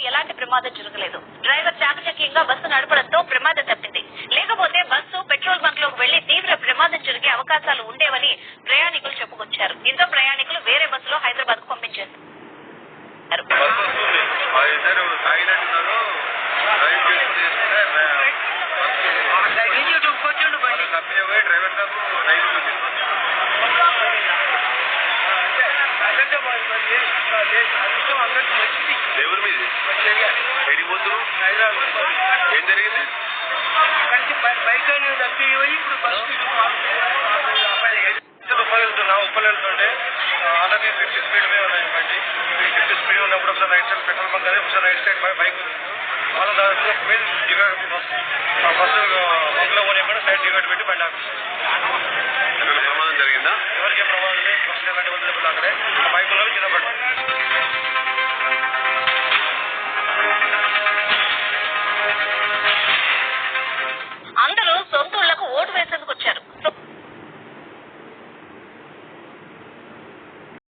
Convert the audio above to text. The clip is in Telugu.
ఎలాంటి ప్రమాదం జరగలేదు. డ్రైవర్ చాకచక్యంగా బస్సు నడపడంతో ప్రమాదం తప్పింది. లేకపోతే బస్సు పెట్రోల్ బంక్లోకి వెళ్ళి తీవ్ర ప్రమాదం జరిగే అవకాశాలు ఉండేవని ప్రయాణికులు చెప్పుకొచ్చారు. దీంతో ప్రయాణికులు వేరే బస్సులో హైదరాబాద్కు పంపించారు. బస్సు దేవుడి మీద ఎడికి పోతున్నారు ఏం జరిగింది? ఉప్పలు వెళ్తున్నా ఉప్పలు వెళ్తుంటే అలాగే ఫిఫ్టీ స్పీడ్ మీద ఉన్నాయి బండి. ఫిఫ్టీ స్పీడ్ ఉన్నప్పుడు ఒకసారి రైట్ సైడ్ పెట్రోల్ బంక్ అదే ఒకసారి రైట్ సైడ్ బైక్ వాళ్ళ దాంట్లో మీద దిగ బస్సు బస్సు బంక్లో పోనీ కూడా సైడ్ దిగట్టు పెట్టి బండి ఆపేసి ఎవరికే ప్రభావం లేదు. బస్సు ఎలాంటి వదిలేదు అక్కడే బైకులో కింద పడ్డా